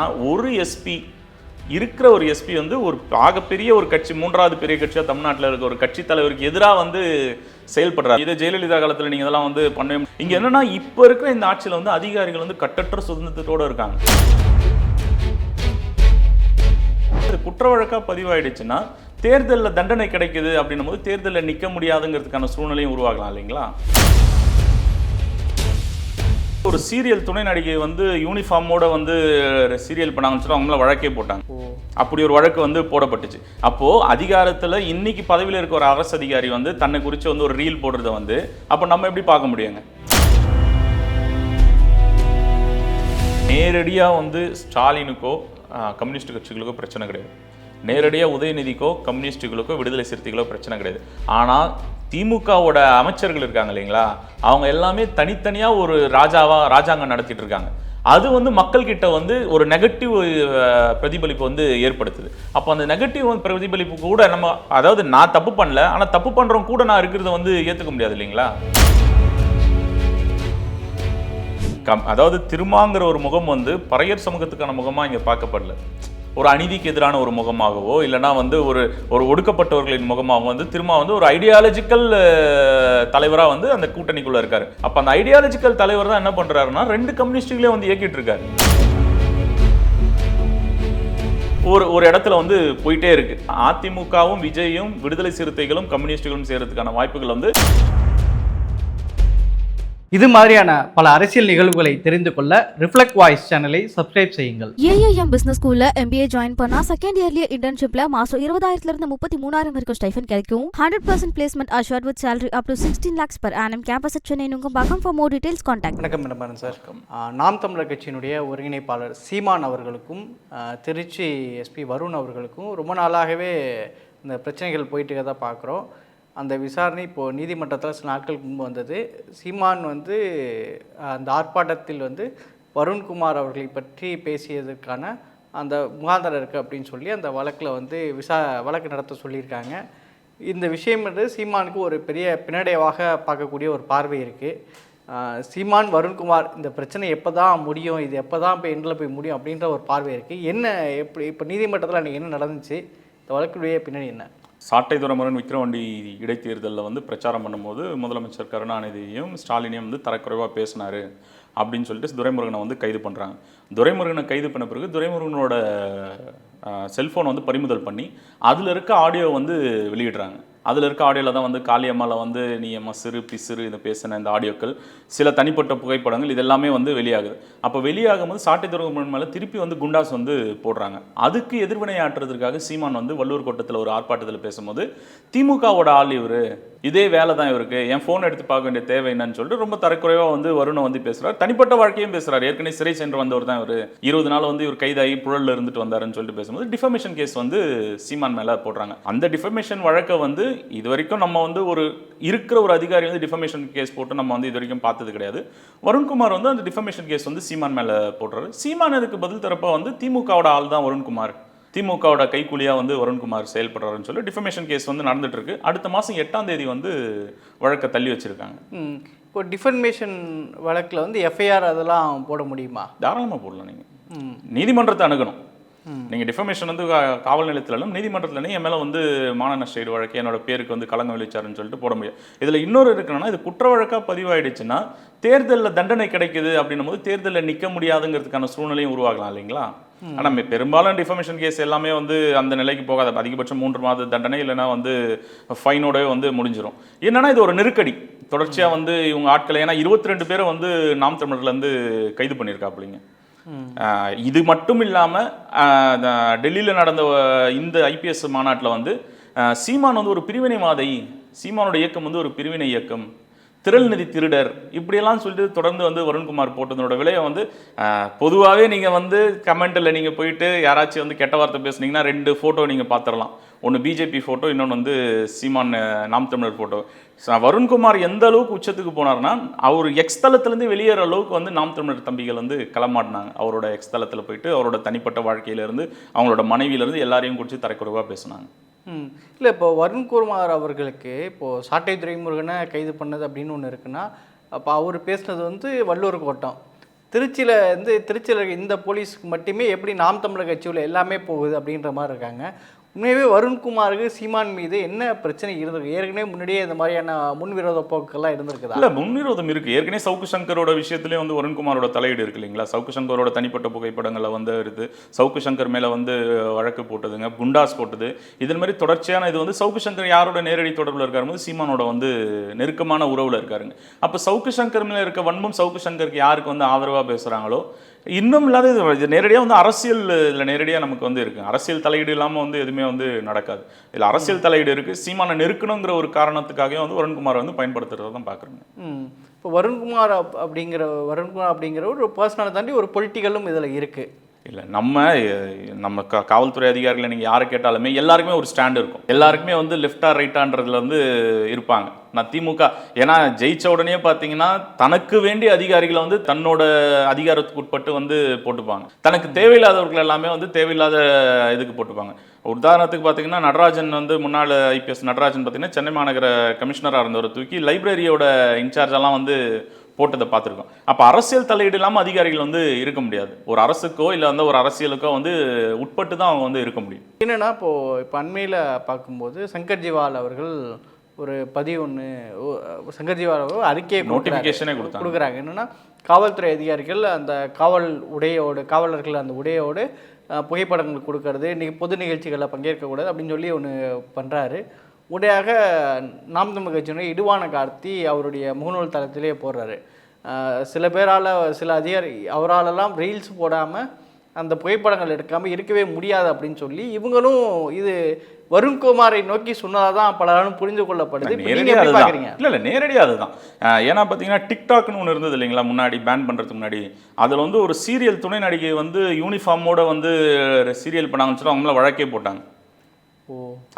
ஒரு எஸ்பி இருக்கிற ஒரு எஸ்பி வந்து ஒரு ஆகப்பெரிய ஒரு கட்சி மூன்றாவது பெரிய கட்சியா தமிழ்நாட்டில் இருக்க ஒரு கட்சி தலைவருக்கு எதிராக வந்து செயல்படுறாரு. இதை ஜெயலலிதா காலத்தில் நீங்க இதெல்லாம் வந்து பண்ண இங்க என்னன்னா இப்போ இருக்கிற இந்த ஆட்சியில் வந்து அதிகாரிகள் வந்து கட்டற்ற சுதந்திரத்தோட இருக்காங்க. குற்ற வழக்காக பதிவாயிடுச்சுன்னா தேர்தலில் தண்டனை கிடைக்குது அப்படின்னும் போது தேர்தலில் நிற்க முடியாதுங்கிறதுக்கான சூழ்நிலையும் உருவாகலாம் இல்லைங்களா? ஒரு சீரியல் துணை நடிகை வந்து யூனிஃபார்மோட வந்து சீரியல் பண்ணாங்கன்னு சொல்லி அவங்க மேல வழக்கே போட்டாங்க. அப்படி ஒரு வழக்கு வந்து போடப்பட்டுச்சு. அப்போ அதிகாரத்துல இன்னைக்கு பதவியில் இருக்க ஒரு அரசு அதிகாரி வந்து தன்னை குறித்து வந்து ஒரு ரீல் போடுறத வந்து அப்போ நம்ம எப்படி பார்க்க முடியுங்க? நேரடியா வந்து ஸ்டாலினுக்கோ கம்யூனிஸ்ட் கட்சிகளுக்கோ பிரச்சனை கிடையாது. நேரடியா உதயநிதிக்கோ கம்யூனிஸ்டுகளுக்கோ விடுதலை சிறுத்தைகளோ பிரச்சனை கிடையாது. ஆனா திமுகவோட அமைச்சர்கள் இருக்காங்க இல்லைங்களா? அவங்க எல்லாமே தனித்தனியாக ஒரு ராஜாவா ராஜாங்கம் நடத்திட்டு இருக்காங்க. அது வந்து மக்கள்கிட்ட வந்து ஒரு நெகட்டிவ் பிரதிபலிப்பு வந்து ஏற்படுத்துது. அப்போ அந்த நெகட்டிவ் பிரதிபலிப்பு கூட நம்ம அதாவது நான் தப்பு பண்ணல ஆனால் தப்பு பண்ணுறவங்க கூட நான் இருக்கிறத வந்து ஏற்றுக்க முடியாது இல்லைங்களா? கம் அதாவது திருமாங்கிற ஒரு முகம் வந்து பறையர் சமூகத்துக்கான முகமாக இங்கே பார்க்கப்படல. ஒரு அநீதிக்கு எதிரான ஒரு முகமாகவோ இல்லைன்னா வந்து ஒரு ஒரு ஒடுக்கப்பட்டவர்களின் முகமாகவோ வந்து திரும்ப வந்து ஒரு ஐடியாலஜிக்கல் தலைவராக வந்து அந்த கூட்டணிக்குள்ளே இருக்காரு. அப்போ அந்த ஐடியாலஜிக்கல் தலைவர் தான் என்ன பண்ணுறாருன்னா ரெண்டு கம்யூனிஸ்டுகளே வந்து இயக்கிட்டு இருக்காரு ஒரு ஒரு இடத்துல வந்து போயிட்டே இருக்கு. அதிமுகவும் விஜயும் விடுதலை சிறுத்தைகளும் கம்யூனிஸ்டுகளும் சேர்றதுக்கான வாய்ப்புகள் வந்து இது மாதிரியான பல அரசியல் நிகழ்வுகளை தெரிந்து கொள்ள ரிஃப்ளெக்ட் வாய்ஸ் சேனலை சப்ஸ்கிரைப் செய்யுங்கள். ஏஐஎம் பிசினஸ் ஸ்கூல்ல எம்பிஏ ஜாயின் பண்ணா செகண்ட் இயர்லயே இன்டர்ன்ஷிப்ல மாசம் இருபதாயிரத்துல இருந்து முப்பத்தி மூணாயிரம் வரைக்கும் ஸ்டைஃபன் கிடைக்கும். Hundred percent placement assured with salary up to sixteen lakhs per annum. Campus Chennai Nungambakkam for more details contact வணக்கம் மேடம் சார் நாம் தமிழர் கட்சியினுடைய ஒருங்கிணைப்பாளர் சீமான் அவர்களுக்கும் திருச்சி எஸ்பி வருண் அவர்களுக்கும் ரொம்ப நாளாகவே இந்த பிரச்சனைகள் போயிட்டு இருக்கறத பார்க்குறோம் அந்த விசாரணை இப்போது நீதிமன்றத்தில் சில நாட்களுக்கு முன்பு வந்தது. சீமான் வந்து அந்த ஆர்ப்பாட்டத்தில் வந்து வருண்குமார் அவர்களை பற்றி பேசியதற்கான அந்த முகாந்தரம் இருக்குது அப்படின்னு சொல்லி அந்த வழக்கில் வந்து விசா வழக்கு நடத்த சொல்லியிருக்காங்க. இந்த விஷயம் வந்து சீமானுக்கு ஒரு பெரிய பின்னடைவாக பார்க்கக்கூடிய ஒரு பார்வை இருக்குது சீமான் வருண்குமார் இந்த பிரச்சனை எப்போ தான் முடியும் இது எப்போ தான் போய் எண்டில் போய் முடியும் அப்படின்ற ஒரு பார்வை இருக்குது என்ன எப்படி இப்போ நீதிமன்றத்தில் அன்றைக்கி என்ன நடந்துச்சு? இந்த வழக்குடைய பின்னணி என்ன? சாட்டை துறைமுருகன் விக்ரவாண்டி இடைத்தேர்தலில் வந்து பிரச்சாரம் பண்ணும்போது முதலமைச்சர் கருணாநிதியும் ஸ்டாலினையும் வந்து தரக்குறைவாக பேசினாரு அப்படின்னு சொல்லிட்டு துரைமுருகனை வந்து கைது பண்ணுறாங்க துரைமுருகனை கைது பண்ண பிறகு துரைமுருகனோட செல்ஃபோனை வந்து பறிமுதல் பண்ணி அதில் இருக்க ஆடியோ வந்து வெளியிடுறாங்க. அதில் இருக்க ஆடியோவில் தான் வந்து காளியம்மாவில் வந்து நீ அம்மா சிறு பிசிறு இதை பேசின இந்த ஆடியோக்கள் சில தனிப்பட்ட புகைப்படங்கள் இது எல்லாமே வந்து வெளியாகுது. அப்போ வெளியாகும் போது சாட்டை துறைமுருகன் மேலே திருப்பி வந்து குண்டாஸ் வந்து போடுறாங்க. அதுக்கு எதிர்வினை ஆற்றுறதுக்காக சீமான் வந்து வள்ளூர் கோட்டத்தில் ஒரு ஆர்ப்பாட்டத்தில் பேசும்போது திமுகவோட ஆள் இவர் இதே வேலை தான் இவருக்கு என் ஃபோன் எடுத்து பார்க்க வேண்டிய தேவை என்னன்னு சொல்லிட்டு ரொம்ப தரக்குறைவாக வந்து வருணை வந்து பேசுகிறார் தனிப்பட்ட வாழ்க்கையும் பேசுகிறார் ஏற்கனவே சிறை சென்று வந்தவர் தான் இவர். இருபது நாள் வந்து இவர் கைதாகி புழலில் இருந்துட்டு வந்தாருன்னு சொல்லிட்டு பேசும்போது டிஃபமேஷன் கேஸ் வந்து சீமான் மேலே போடுறாங்க. அந்த டிஃபமேஷன் வழக்கை வந்து இது வரைக்கும் நம்ம வந்து ஒரு இருக்கிற ஒரு அதிகாரி வந்து டிஃபமேஷன் கேஸ் போட்டு நம்ம வந்து இது வரைக்கும் பார்த்தது கிடையாது. வருண்குமார் வந்து அந்த டிஃபமேஷன் கேஸ் வந்து சீமான் மேலே போடுறாரு சீமான் அதுக்கு பதில் தரப்ப வந்து திமுகவோட ஆள் தான் வருண்குமார். திமுகவோட கைக்கூலியா வந்து வருண்குமார் செயல்படுறாருன்னு சொல்லி டிஃபமேஷன் கேஸ் வந்து நடந்துட்டு இருக்கு. அடுத்த மாதம் எட்டாம் தேதி வந்து வழக்கை தள்ளி வச்சிருக்காங்க. இப்போ டிஃபர்மேஷன் வழக்கில் வந்து எஃப்ஐஆர் அதெல்லாம் போட முடியுமா? தாராளமாக போடலாம் நீங்கள் நீதிமன்றத்தை அணுகணும். நீங்கள் டிஃபமேஷன் வந்து காவல் நிலையத்திலும் நீதிமன்றத்தில் என் மேலே வந்து மான நஷ்ட ஈடு வழக்கு என்னோட பேருக்கு வந்து களங்கம் விளைச்சாருன்னு சொல்லிட்டு போட முடியும் இதில் இன்னொரு இருக்குன்னா இது குற்ற வழக்காக பதிவாயிடுச்சுன்னா தேர்தலில் தண்டனை கிடைக்குது அப்படின்னும் போது தேர்தலில் நிற்க முடியாதுங்கிறதுக்கான சூழ்நிலையும் உருவாகலாம் இல்லைங்களா? ஆனால் பெரும்பாலும் டிஃபமேஷன் கேஸ் எல்லாமே வந்து அந்த நிலைக்கு போகாது. அதிகபட்சம் மூன்று மாத தண்டனை இல்லைன்னா வந்து ஃபைனோடவே வந்து முடிஞ்சிடும் என்னன்னா இது ஒரு நெருக்கடி. தொடர்ச்சியாக வந்து இவங்க ஆட்களை ஏன்னா இருபத்தி ரெண்டு பேரை வந்து நாம் தமிழர்லேருந்து கைது பண்ணியிருக்காப்புலிங்க. ஆஹ் இது மட்டும் இல்லாமல் டெல்லியில் நடந்த இந்த ஐபிஎஸ் மாநாட்டில் வந்து சீமான் வந்து ஒரு பிரிவினைவாதை. சீமானோட இயக்கம் வந்து ஒரு பிரிவினை இயக்கம். திரள் நிதி திருடர். இப்படியெல்லாம் சொல்லிட்டு தொடர்ந்து வந்து வருண்குமார் போட்டதனோட விலையை வந்து பொதுவாகவே நீங்கள் வந்து கமெண்ட்டில் நீங்கள் போயிட்டு யாராச்சும் வந்து கெட்ட வார்த்தை பேசுனீங்கன்னா ரெண்டு ஃபோட்டோ நீங்கள் பார்த்துடலாம். ஒன்று பிஜேபி ஃபோட்டோ இன்னொன்று வந்து சீமான் நாம் தமிழர் ஃபோட்டோ வருண்குமார் எந்த அளவுக்கு உச்சத்துக்கு போனார்னா அவர் எக்ஸ் தளத்துலேருந்து வெளியேற அளவுக்கு வந்து நாம் தமிழர் தம்பிகள் வந்து களமாடினாங்க. அவரோட எக்ஸ் தளத்தில் போயிட்டு அவரோட தனிப்பட்ட வாழ்க்கையிலேருந்து அவங்களோட மனைவியிலேருந்து எல்லாரையும் குறித்து தரக்குறைவாக பேசுனாங்க. ம். இல்லை இப்போ வருண்குமார் அவர்களுக்கு இப்போது சாட்டை துறைமுருகனை கைது பண்ணது அப்படின்னு ஒன்று இருக்குன்னா அப்போ அவர் பேசுனது வந்து வள்ளுவர் கோட்டம். திருச்சியில் வந்து திருச்சியில் இந்த போலீஸ்க்கு மட்டுமே எப்படி நாம் தமிழர் கட்சியில் எல்லாமே போகுது அப்படின்ற மாதிரி இருக்காங்க. உண்மையாகவே வருண்குமாருக்கு சீமான் மீது என்ன பிரச்சனை இருந்திருக்கு ஏற்கனவே முன்னாடியே இந்த மாதிரியான முன்விரோத போக்குகள்லாம் இருந்திருக்குதா? இல்லை முன்விரோதம் இருக்குது ஏற்கனவே சவுக்கு சங்கரோட விஷயத்திலே வந்து வருண்குமாரோட தலையீடு இருக்கு இல்லைங்களா? சவுக்கு சங்கரோட தனிப்பட்ட புகைப்படங்களை வந்து இருக்குது சவுக்கு சங்கர் மேலே வந்து வழக்கு போட்டதுங்க குண்டாஸ் போட்டது. இதன் மாதிரி தொடர்ச்சியான இது வந்து சவுக்கு சங்கர் யாரோட நேரடி தொடர்பில் இருக்காரு போது சீமானோட வந்து நெருக்கமான உறவில் இருக்காருங்க. அப்போ சவுக்கு சங்கர் மேலே இருக்க வன்பம் சவுக்கு சங்கருக்கு யாருக்கு வந்து ஆதரவாக பேசுகிறாங்களோ இன்னும் இல்லாத இது- இது நேரடியாக வந்து அரசியல் இதில் நேரடியாக நமக்கு வந்து இருக்கு. அரசியல் தலையீடு இல்லாமல் வந்து எதுவுமே வந்து நடக்காது. இதில் அரசியல் தலையீடு இருக்கு. சீமானை நெருக்கணுங்கிற ஒரு காரணத்துக்காகவே வந்து வருண்குமாரை வந்து பயன்படுத்துறதை தான் பார்க்குறேங்க ம். இப்போ வருண்குமார் அப்- அப்படிங்கிற வருண்குமார் அப்படிங்கிற ஒரு பர்சனலை தாண்டி ஒரு பொலிட்டிக்கலும் இதில் இருக்குது இல்லை நம்ம நம்ம கா காவல்துறை அதிகாரிகளை நீங்கள் யாரை கேட்டாலுமே எல்லாருக்குமே ஒரு ஸ்டாண்ட் இருக்கும். எல்லாருக்குமே வந்து லெஃப்டா ரைட்டான்றதுல வந்து இருப்பாங்க. நான் திமுக. ஏன்னா ஜெயிச்ச உடனே பார்த்தீங்கன்னா தனக்கு வேண்டிய அதிகாரிகளை வந்து தன்னோட அதிகாரத்துக்கு உட்பட்டு வந்து போட்டுப்பாங்க. தனக்கு தேவையில்லாதவர்கள் எல்லாமே வந்து தேவையில்லாத இதுக்கு போட்டுப்பாங்க. உதாரணத்துக்கு பார்த்தீங்கன்னா நடராஜன் வந்து முன்னாள் ஐபிஎஸ் நடராஜன் பார்த்தீங்கன்னா சென்னை மாநகர கமிஷனராக இருந்தவரை தூக்கி லைப்ரரியோட இன்சார்ஜெல்லாம் வந்து போட்டதை பார்த்துருக்கோம் அப்போ அரசியல் தலையீடு இல்லாமல் அதிகாரிகள் வந்து இருக்க முடியாது. ஒரு அரசுக்கோ இல்லை வந்து ஒரு அரசியலுக்கோ வந்து உட்பட்டு தான் அவங்க வந்து இருக்க முடியும். என்னென்னா இப்போது இப்போ அண்மையில் பார்க்கும்போது சங்கர் ஜிவால் அவர்கள் ஒரு பதிவு ஒன்று சங்கர் ஜிவால் அவர்கள் அறிக்கையை. நோட்டிஃபிகேஷனே கொடுக்குறாங்க. என்னன்னா காவல்துறை அதிகாரிகள் அந்த காவல் உடையோடு காவலர்கள் அந்த உடையோடு புகைப்படங்கள் கொடுக்கறது இன்னைக்கு பொது நிகழ்ச்சிகளில் பங்கேற்கக்கூடாது அப்படின்னு சொல்லி ஒன்று பண்ணுறாரு உடையாக நாம் தமிழ் கட்சியினுடைய இடுவான கார்த்தி அவருடைய முகநூல் தளத்திலே போடுறாரு. சில பேரால் சில அதிகாரி அவராலெல்லாம் ரீல்ஸ் போடாமல் அந்த புகைப்படங்கள் எடுக்காமல் இருக்கவே முடியாது அப்படின்னு சொல்லி இவங்களும் இது வருண்குமாரை நோக்கி சொன்னதாக தான் பலராலும் புரிந்து கொள்ளப்படுது. நேரடியாக அதுதான். இல்லை இல்லை நேரடியாக அதுதான். ஏன்னா பார்த்தீங்கன்னா டிக்டாக்னு ஒன்று இருந்தது இல்லைங்களா முன்னாடி பேன் பண்ணுறதுக்கு முன்னாடி. அதில் வந்து ஒரு சீரியல் துணை நடிகை வந்து யூனிஃபார்மோட வந்து சீரியல் பண்ணாங்கன்னு சொல்லி அவங்க மேல வழக்கே போட்டாங்க.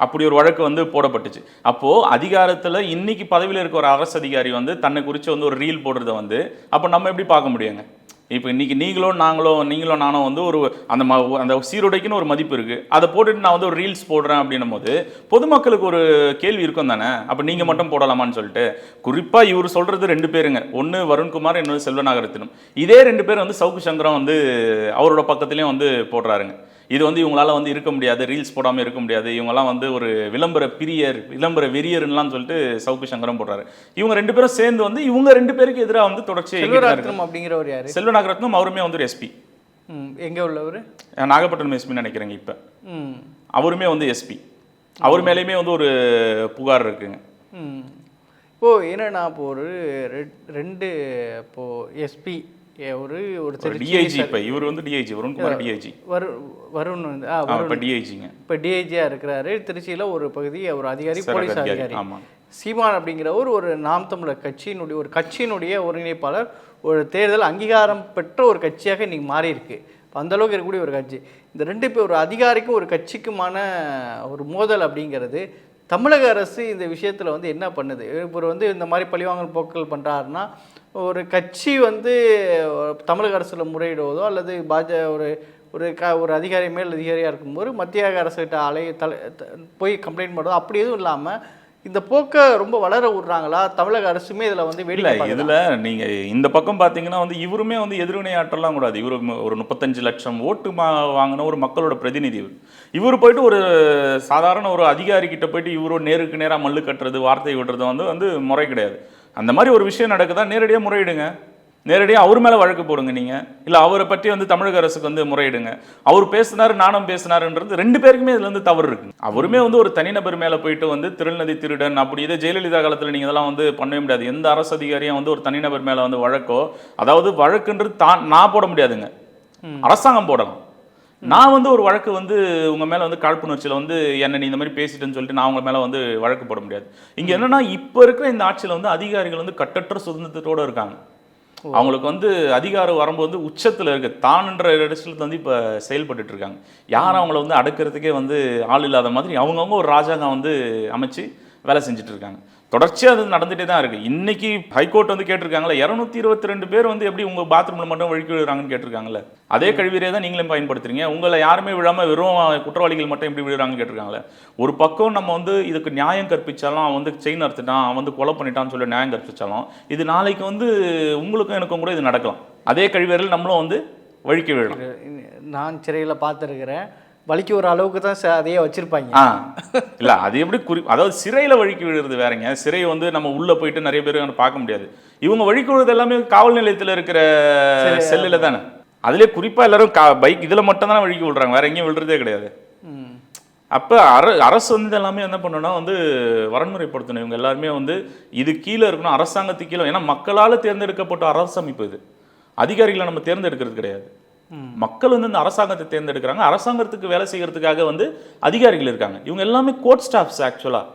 அப்படி ஒரு வழக்கு வந்து போடப்பட்டுச்சு. அப்போ அதிகாரத்துல இன்னைக்கு பதவியில் இருக்க ஒரு அரசு அதிகாரி வந்து தன்னை குறித்து வந்து ஒரு ரீல் போடுறத வந்து அப்போ நம்ம எப்படி பார்க்க முடியுங்க? இப்போ இன்றைக்கி நீங்களும் நாங்களும் நீங்களும் நானும் வந்து ஒரு அந்த ம அந்த சீருடைக்குன்னு ஒரு மதிப்பு இருக்குது அதை போட்டுட்டு நான் வந்து ஒரு ரீல்ஸ் போடுறேன் அப்படின்னும் போது பொதுமக்களுக்கு ஒரு கேள்வி இருக்கும் தானே? அப்போ நீங்கள் மட்டும் போடலாமான்னு சொல்லிட்டு. குறிப்பாக இவர் சொல்கிறது ரெண்டு பேருங்க. ஒன்று வருண்குமார் இன்னொரு செல்வநாகரத்தினும். இதே ரெண்டு பேர் வந்து சவுக்கு சங்கரம் வந்து அவரோட பக்கத்துலேயும் வந்து போடுறாருங்க. இது வந்து இவங்களால வந்து இருக்க முடியாது ரீல்ஸ் போடாமல் இருக்க முடியாது. இவங்கெல்லாம் வந்து ஒரு விளம்பர பிரியர் விளம்பர வெறியர்லாம் சொல்லிட்டு சவுக்கு சங்கரம் போடுறாரு. இவங்க ரெண்டு பேரும் சேர்ந்து வந்து இவங்க ரெண்டு பேருக்கு எதிராக வந்து தொடர்ச்சியாக அப்படிங்கிறவர் யாரு? செல்வநாகரத்னம் அவருமே வந்து ஒரு எஸ்பி ம் எங்கே உள்ளவர்? நாகப்பட்டினம் எஸ்பின்னு நினைக்கிறேங்க இப்போ. ம். அவருமே வந்து எஸ்பி அவர் மேலேயுமே வந்து ஒரு புகார் இருக்குங்க. ம். இப்போது என்னன்னா இப்போ ஒரு ரெண்டு இப்போது எஸ்பி ஒரு ஒரு டிஐஜி இப்போ இவர் வந்து டிஐஜி வருண்குமார் டிஐஜி வரு வருண் வந்து ஆ இப்போ டிஐஜிங்க இப்போ டிஐஜியாக இருக்கிறாரு. திருச்சியில் ஒரு பகுதி ஒரு அதிகாரி போலீஸ் அதிகாரி. சீமான் அப்படிங்கிறவர் ஒரு நாம் தமிழர் கட்சியினுடைய ஒரு கட்சியினுடைய ஒருங்கிணைப்பாளர். ஒரு தேர்தல் அங்கீகாரம் பெற்ற ஒரு கட்சியாக இன்னைக்கு மாறி இருக்கு அந்த அளவுக்கு இருக்கக்கூடிய ஒரு கட்சி. இந்த ரெண்டு பேர் ஒரு அதிகாரிக்கும் ஒரு கட்சிக்குமான ஒரு மோதல் அப்படிங்கிறது தமிழக அரசு இந்த விஷயத்தில் வந்து என்ன பண்ணுது? இப்போ வந்து இந்த மாதிரி பழிவாங்கல் போக்கள் பண்ணுறாருன்னா ஒரு கட்சி வந்து தமிழக அரசில் முறையிடுவதோ அல்லது பாஜ ஒரு ஒரு க ஒரு அதிகாரி மேல் அதிகாரியாக இருக்கும்போது மத்திய அரசுகிட்ட அலை தலை போய் கம்ப்ளைண்ட் பண்ணுறதோ அப்படி எதுவும் இல்லாமல் இந்த போக்கை ரொம்ப வளர விட்றாங்களா? தமிழக அரசுமே இதில் வந்து பார்க்குதா? இதுல நீங்க இந்த பக்கம் பாத்தீங்கன்னா வந்து இவருமே வந்து எதிர்வினை ஆற்றலாம் கூடாது. இவர் ஒரு முப்பத்தஞ்சு லட்சம் ஓட்டு மா வாங்கின ஒரு மக்களோட பிரதிநிதி இவர். இவர் போயிட்டு ஒரு சாதாரண ஒரு அதிகாரி கிட்ட போயிட்டு இவரு நேருக்கு நேரா மல்லு கட்டுறது வார்த்தை விடுறது வந்து வந்து முறை கிடையாது. அந்த மாதிரி ஒரு விஷயம் நடக்குதா? நேரடியாக முறையிடுங்க. நேரடியாக அவர் மேலே வழக்கு போடுங்க நீங்கள் இல்லை அவரை பற்றி வந்து தமிழக அரசுக்கு வந்து முறையிடுங்க. அவர் பேசினாரு நானும் பேசினாருன்றது ரெண்டு பேருக்குமே இதுல இருந்து தவறு இருக்கு. அவருமே வந்து ஒரு தனிநபர் மேலே போயிட்டு வந்து திருநதி திருடன் அப்படி இதே ஜெயலலிதா காலத்தில் நீங்கள் இதெல்லாம் வந்து பண்ணவே முடியாது. எந்த அரசு அதிகாரியும் வந்து ஒரு தனிநபர் மேலே வந்து வழக்கோ அதாவது வழக்குன்றது தான் நான் போட முடியாதுங்க. அரசாங்கம் போடலாம். நான் வந்து ஒரு வழக்கு வந்து உங்க மேல வந்து காழ்ப்புணர்ச்சியில் வந்து என்ன நீ இந்த மாதிரி பேசிட்டேன்னு சொல்லிட்டு நான் உங்க மேல வந்து வழக்கு போட முடியாது. இங்க என்னன்னா இப்போ இருக்கிற இந்த ஆட்சியில வந்து அதிகாரிகள் வந்து கட்டற்ற சுதந்திரத்தோட இருக்காங்க. அவங்களுக்கு வந்து அதிகாரம் வரும்போது வந்து உச்சத்துல இருக்கு. தான்ன்ற இடத்துல வந்து இப்ப செயல்பட்டுட்டு இருக்காங்க. யாரும் அவங்கள வந்து அடக்கிறதுக்கே வந்து ஆள் இல்லாத மாதிரி அவங்கவுங்க ஒரு ராஜாங்கம் வந்து அமைச்சு வேலை செஞ்சுட்டு இருக்காங்க. தொடர்ச்சியாக அது நடந்துகிட்டே தான் இருக்குது இன்றைக்கி ஹைகோர்ட் வந்து கேட்டிருக்காங்களே இரநூத்தி இருபத்தி ரெண்டு பேர் வந்து எப்படி உங்கள் பாத்ரூமில் மட்டும் வழுக்கி விழுறாங்கன்னு கேட்டிருக்காங்களே அதே கழிவறையை தான் நீங்களும் பயன்படுத்துறீங்க. உங்களை யாருமே விழாமல் வெறும் குற்றவாளிகள் மட்டும் எப்படி விழுறாங்கன்னு கேட்டிருக்காங்களே? ஒரு பக்கம் நம்ம வந்து இதுக்கு நியாயம் கற்பிச்சாலும் அவன் வந்து செயின் அறுத்துட்டான் அவன் வந்து கொலை பண்ணிட்டான்னு சொல்லி நியாயம் கற்பிச்சாலும் இது நாளைக்கு வந்து உங்களுக்கும் எனக்கும் கூட இது நடக்கலாம். அதே கழிவறையில் நம்மளும் வந்து வழுக்கி விழலாம். நான் சிறையில் பார்த்துருக்கிறேன். வலிக்கு ஒரு அளவுக்கு தான் அதையே வச்சுருப்பாங்க. ஆ இல்ல அது எப்படி குறி அதாவது சிறையில வழிக்கு விழுறது வேறங்க. சிறை வந்து நம்ம உள்ள போயிட்டு நிறைய பேர் பார்க்க முடியாது. இவங்க வழிக்கு விழுறது எல்லாமே காவல் நிலையத்துல இருக்கிற செல்லுல தானே. அதுலயே குறிப்பா எல்லாரும் பைக் இதுல மட்டும் தான் வழிக்கு விழுறாங்க. வேற எங்கேயும் விழுறதே கிடையாது. அப்போ அர அரசு வந்து எல்லாமே என்ன பண்ணணும்னா வந்து வரன்முறைப்படுத்தணும் இவங்க எல்லாருமே வந்து இது கீழே இருக்கணும் அரசாங்கத்துக்கு கீழே. ஏன்னா மக்களால் தேர்ந்தெடுக்கப்பட்ட அரசு அமைப்பு இது. அதிகாரிகளை நம்ம தேர்ந்தெடுக்கிறது கிடையாது. மக்கள் வந்து இந்த அரசாங்கத்தை தேர்ந்தெடுக்கிறாங்க. அரசாங்கத்துக்கு வேலை செய்யறதுக்காக வந்து அதிகாரிகள் இருக்காங்க. இவங்க எல்லாமே கோர்ட் ஸ்டாஃப்ஸ் ஆக்சுவலாக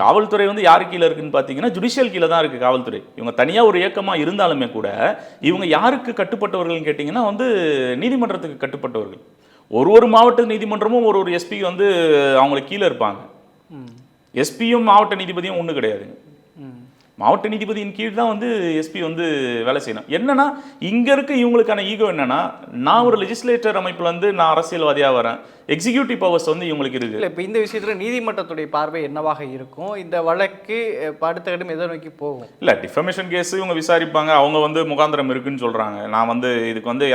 காவல்துறை வந்து யார் கீழே இருக்குன்னு பார்த்தீங்கன்னா ஜுடிஷியல் கீழே தான் இருக்குது காவல்துறை. இவங்க தனியாக ஒரு இயக்கமாக இருந்தாலுமே கூட இவங்க யாருக்கு கட்டுப்பட்டவர்கள்னு கேட்டிங்கன்னா வந்து நீதிமன்றத்துக்கு கட்டுப்பட்டவர்கள். ஒரு ஒரு மாவட்ட நீதிமன்றமும் ஒரு ஒரு எஸ்பி வந்து அவங்களுக்கு கீழே இருப்பாங்க. எஸ்பியும் மாவட்ட நீதிபதியும் ஒன்றும் கிடையாதுங்க. மாவட்ட நீதிபதியின் கீழ் தான் வந்து எஸ்பி வந்து வேலை செய்யணும். என்னன்னா இங்க இருக்க இவங்களுக்கான ஈகோ என்னன்னா நான் ஒரு லெஜிஸ்லேட்டர் அமைப்புல இருந்து நான் அரசியல்வாதியா வரேன். எக்ஸிகியூட்டிவ் பவர்ஸ் வந்து இவங்களுக்கு இருக்கு. இல்லை இப்போ இந்த விஷயத்தில் நீதிமன்றத்துடைய பார்வை என்னவாக இருக்கும்? இந்த வழக்கு அடுத்த கட்டம் எதை நோக்கி போகும்? இல்ல டிஃபமேஷன் கேஸ் இவங்க விசாரிப்பாங்க. அவங்க வந்து முகாந்திரம் இருக்குன்னு சொல்றாங்க. நான் வந்து இதுக்கு வந்து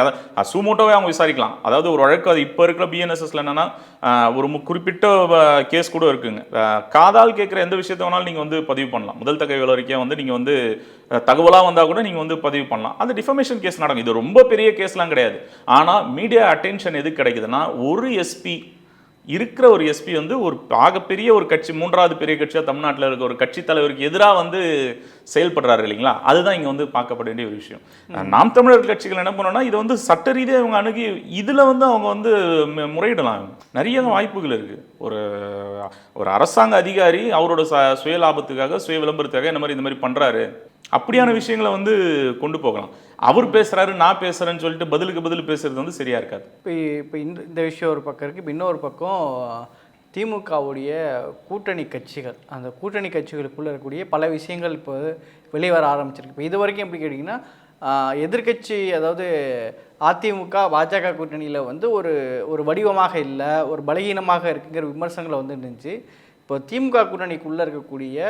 சூமோட்டோவே அவங்க விசாரிக்கலாம். அதாவது ஒரு வழக்கு அது இப்போ இருக்கிற பிஎன்எஸ்எஸ்ல என்னன்னா ஒரு குறிப்பிட்ட கேஸ் கூட இருக்குங்க. காதால் கேட்குற எந்த விஷயத்த வேணாலும் நீங்க வந்து பதிவு பண்ணலாம். முதல் தகவல் அறிக்கை வந்து நீங்க வந்து தகவலாக தகவலா வந்தா கூட நீங்க வந்து பதிவு பண்ணலாம். அந்த டிஃபமேஷன் கேஸ் நடக்கும். இது ரொம்ப பெரிய கேஸ்லாம் கிடையாது. ஆனா மீடியா அட்டென்ஷன் எது கிடைக்குதுன்னா ஒரு எஸ்பி இருக்கிற ஒரு எஸ்பி வந்து ஒரு ஆகப்பெரிய ஒரு கட்சி மூன்றாவது பெரிய கட்சியாக தமிழ்நாட்டில் இருக்க ஒரு கட்சி தலைவருக்கு எதிராக வந்து செயல்படுறாரு இல்லைங்களா? அதுதான் இங்கே வந்து பார்க்கப்பட வேண்டிய ஒரு விஷயம். நாம் தமிழர் கட்சிகள் என்ன பண்ணோம்னா இது வந்து சட்ட ரீதியாக இவங்க அணுகி இதில் வந்து அவங்க வந்து முறையிடலாம். நிறைய வாய்ப்புகள் இருக்கு. ஒரு ஒரு அரசாங்க அதிகாரி அவரோட ச- சுய லாபத்துக்காக சுய விளம்பரத்துக்காக இந்த மாதிரி இந்த மாதிரி பண்றாரு. அப்படியான விஷயங்களை வந்து கொண்டு போகலாம். அவர் பேசுகிறாரு நான் பேசுகிறேன்னு சொல்லிட்டு பதிலுக்கு பதில் பேசுறது வந்து சரியா இருக்காது. இப்போ இப்போ இந்த இந்த விஷயம் ஒரு பக்கம் இருக்குது இப்போ இன்னொரு பக்கம் திமுகவுடைய கூட்டணி கட்சிகள் அந்த கூட்டணி கட்சிகளுக்குள்ளே இருக்கக்கூடிய பல விஷயங்கள் இப்போ வெளிவர ஆரம்பிச்சிருக்கு. இப்போ இது வரைக்கும் எப்படி கேட்டிங்கன்னா எதிர்க்கட்சி அதாவது அதிமுக பாஜக கூட்டணியில் வந்து ஒரு ஒரு வடிவமாக இல்லை ஒரு பலகீனமாக இருக்குங்கிற விமர்சனங்களை வந்து இருந்துச்சு. இப்போ திமுக கூட்டணிக்குள்ளே இருக்கக்கூடிய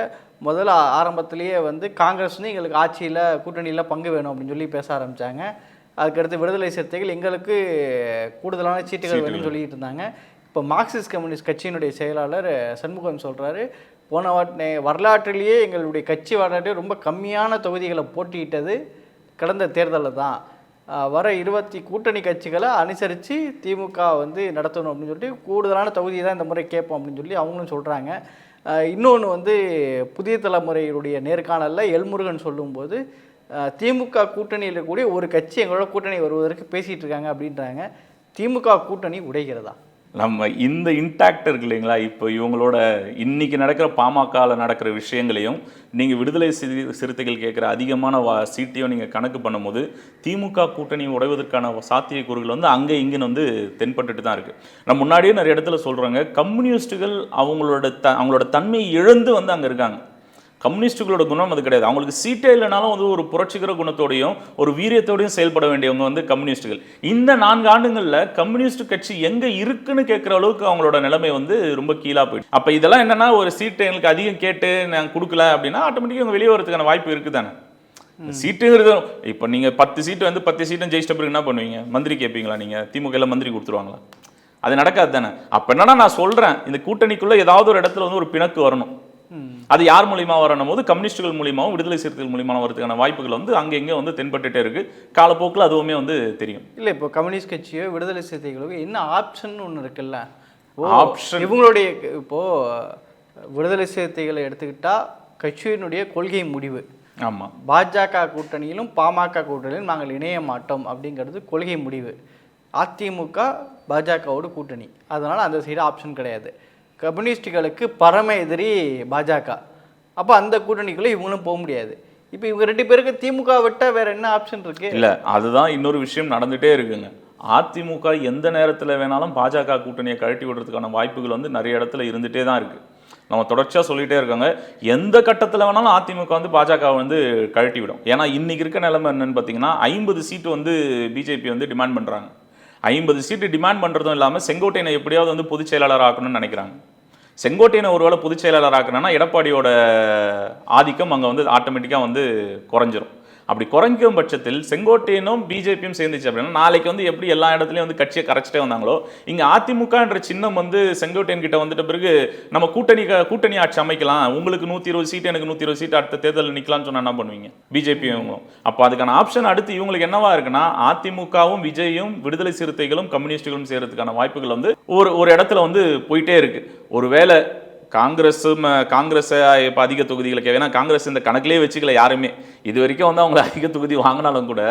முதல்ல ஆரம்பத்திலேயே வந்து காங்கிரஸ் வந்து எங்களுக்கு ஆட்சியில் கூட்டணியில் பங்கு வேணும் அப்படின்னு சொல்லி பேச ஆரம்பித்தாங்க அதுக்கடுத்து விடுதலை சிறுத்தைகள் எங்களுக்கு கூடுதலான சீட்டுகள் வேணும்னு சொல்லிட்டு இருந்தாங்க. இப்போ மார்க்சிஸ்ட் கம்யூனிஸ்ட் கட்சியினுடைய செயலாளர் சண்முகம் சொல்கிறாரு போன வாட்டி வரலாற்றிலேயே எங்களுடைய கட்சி வரலாற்றிலே ரொம்ப கம்மியான தொகுதிகளை போட்டியிட்டது கடந்த தேர்தலில் தான். வர இருபத்தி கூட்டணி கட்சிகளை அனுசரித்து திமுக வந்து நடத்தணும் அப்படின்னு சொல்லிட்டு கூடுதலான தொகுதியை தான் இந்த முறை கேட்போம் அப்படின்னு சொல்லி அவங்களும் சொல்கிறாங்க இன்னொன்று வந்து புதிய தலைமுறையுடைய நேர்காணலில் எல்முருகன் சொல்லும்போது திமுக கூட்டணியில் இருக்கக்கூடிய ஒரு கட்சி எங்களோட கூட்டணி வருவதற்கு பேசிகிட்டு இருக்காங்க அப்படின்றாங்க. திமுக கூட்டணி உடைகிறதா? நம்ம இந்த இன்டாக்ட் இருக்கு இல்லைங்களா? இப்போ இவங்களோட இன்னைக்கு நடக்கிற பாமகவில் நடக்கிற விஷயங்களையும் நீங்கள் விடுதலை சிறு சிறுத்தைகள் கேட்குற அதிகமான வா சீட்டையும் நீங்கள் கணக்கு பண்ணும்போது திமுக கூட்டணி உடைவதற்கான சாத்தியக்கூறுகள் வந்து அங்கே இங்கேன்னு வந்து தென்பட்டுட்டு தான் இருக்குது நான் முன்னாடியே நிறைய இடத்துல சொல்கிறாங்க கம்யூனிஸ்ட்டுகள் அவங்களோட த அவங்களோட தன்மையை இழந்து வந்து அங்கே இருக்காங்க. கம்யூனிஸ்டுகளோட குணம் அது கிடையாது. அவங்களுக்கு சீட்டே இல்லைனாலும் வந்து ஒரு புரட்சிகர குணத்தோடையும் ஒரு வீரியத்தோடையும் செயல்பட வேண்டியவங்க வந்து கம்யூனிஸ்டுகள். இந்த நான்கு ஆண்டுகளில் கம்யூனிஸ்ட் கட்சி எங்க இருக்குன்னு கேட்குற அளவுக்கு அவங்களோட நிலைமை வந்து ரொம்ப கீழா போயிடுச்சு. அப்போ இதெல்லாம் என்னன்னா ஒரு சீட்டு எங்களுக்கு அதிகம் கேட்டு நான் கொடுக்கல அப்படின்னா ஆட்டோமேட்டிக்காக அவங்க வெளியே வரதுக்கான வாய்ப்பு இருக்குதானே? சீட்டுங்கிறது இப்போ நீங்க பத்து சீட்டு வந்து பத்து சீட்டும் ஜெயிச்சிட்ட பிறகு என்ன பண்ணுவீங்க? மந்திரி கேட்பீங்களா நீங்க? திமுகல மந்திரி கொடுத்துருவாங்களா? அது நடக்காது தானே அப்போ என்னன்னா நான் சொல்றேன் இந்த கூட்டணிக்குள்ள ஏதாவது ஒரு இடத்துல வந்து ஒரு பிணக்கு வரணும். அது யார் மூலியமா வரணும் போது கம்யூனிஸ்டுகள் மூலியமாவும் விடுதலை சிறுத்தைகள் மூலியமா வரதுக்கான வாய்ப்புகள் வந்து அங்க இங்க வந்து தென்பட்டுட்டே இருக்கு. காலப்போக்கில் அதுவுமே வந்து தெரியும். இல்லை இப்போ கம்யூனிஸ்ட் கட்சியோ விடுதலை சிறுத்தைகளோ என்ன ஆப்ஷன் ஒன்று இருக்குல்ல? ஓ, Option. இவங்களுடைய இப்போ விடுதலை சிறுத்தைகளை எடுத்துக்கிட்டா கட்சியினுடைய கொள்கை முடிவு. ஆமா. பாஜக கூட்டணியிலும் பாமக கூட்டணியிலும் நாங்கள் இணைய மாட்டோம் அப்படிங்கிறது கொள்கை முடிவு. அதிமுக பாஜகவோடு கூட்டணி. அதனால் அந்த சைடு ஆப்ஷன் கிடையாது. கம்யூனிஸ்டுகளுக்கு பரம எதிரி பாஜக. அப்போ அந்த கூட்டணிக்குள்ளே இவங்களும் போக முடியாது. இப்போ இவங்க ரெண்டு பேருக்கு திமுக விட்டால் வேற என்ன ஆப்ஷன் இருக்கு? இல்லை அதுதான் இன்னொரு விஷயம் நடந்துகிட்டே இருக்குங்க. அதிமுக எந்த நேரத்தில் வேணாலும் பாஜக கூட்டணியை கழட்டி விடுறதுக்கான வாய்ப்புகள் வந்து நிறைய இடத்துல இருந்துகிட்டே தான் இருக்குது நம்ம தொடர்ச்சியாக சொல்லிகிட்டே இருக்காங்க. எந்த கட்டத்தில் வேணாலும் அதிமுக வந்து பாஜக வந்து கழட்டி விடும். ஏன்னா இன்றைக்கி இருக்க நிலைமை என்னென்னு பார்த்தீங்கன்னா ஐம்பது சீட்டு வந்து பிஜேபி வந்து டிமாண்ட் பண்ணுறாங்க ஐம்பது சீட்டு டிமாண்ட் பண்ணுறதும் இல்லாமல் செங்கோட்டையனை எப்படியாவது வந்து பொதுச் செயலாளர் ஆக்கணும்னு நினைக்கிறாங்க. செங்கோட்டையனை ஒருவேளை பொதுச் செயலாளர் ஆக்கணும்னா எடப்பாடியோட ஆதிக்கம் அங்கே வந்து ஆட்டோமேட்டிக்காக வந்து குறைஞ்சிரும். அப்படி குறைக்கும் பட்சத்தில் செங்கோட்டையனும் பிஜேபியும் சேர்ந்துச்சு அப்படின்னா நாளைக்கு வந்து எப்படி எல்லா இடத்துலையும் வந்து கட்சியை கரைச்சிட்டே வந்தாங்களோ இங்கே அதிமுகன்ற சின்னம் வந்து செங்கோட்டையன் கிட்ட வந்துட்ட பிறகு நம்ம கூட்டணி க- கூட்டணி ஆட்சி அமைக்கலாம். உங்களுக்கு நூற்றி இருபது சீட் எனக்கு நூற்றி இருபது சீட் அடுத்த தேர்தலில் நிற்கலாம்னு சொன்னா என்ன பண்ணுவீங்க? பிஜேபி இவங்களும் அப்போ அதுக்கான ஆப்ஷன் அடுத்து இவங்களுக்கு என்னவா இருக்குன்னா அதிமுகவும் விஜயும் விடுதலை சிறுத்தைகளும் கம்யூனிஸ்டுகளும் சேர்றதுக்கான வாய்ப்புகள் வந்து ஒரு ஒரு இடத்துல வந்து போயிட்டே இருக்கு. ஒருவேளை காங்கிரஸும் காங்கிரஸை இப்போ அதிக தொகுதிகளுக்கு ஏன்னா காங்கிரஸ் இந்த கணக்கிலே வச்சுக்கல யாருமே. இது வரைக்கும் வந்து அவங்க அதிக தொகுதி வாங்கினாலும் கூட